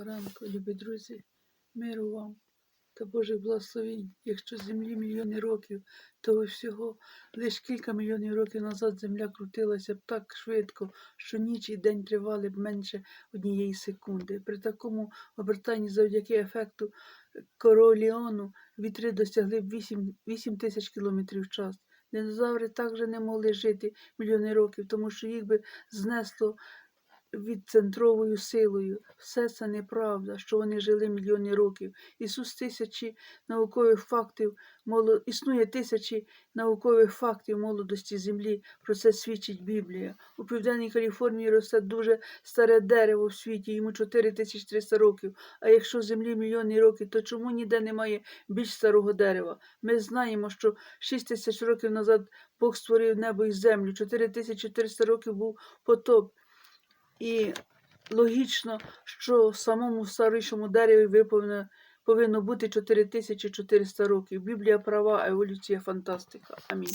Доброго ранку, любі друзі, миру вам та Божих благословінь. Якщо землі мільйони років, то всього лише кілька мільйонів років назад земля крутилася б так швидко, що ніч і день тривали б менше однієї секунди. При такому обертанні завдяки ефекту Короліону вітри досягли б 8, 8 тисяч кілометрів в час. Динозаври також не могли жити мільйони років, тому що їх би знесло відцентровою силою. Все це неправда, що вони жили мільйони років. Ісус тисячі наукових фактів моло... існує тисячі наукових фактів молодості землі. Про це свідчить Біблія. У південній Каліфорнії росте дуже старе дерево в світі, йому 4300 років. А якщо землі мільйони років, то чому ніде немає більш старого дерева? Ми знаємо, що 6 тисяч років назад Бог створив небо і землю. 4400 років був потоп. І логічно, що самому старішому дереві виповнено повинно бути 4400 років. Біблія права, еволюція фантастика. Амінь.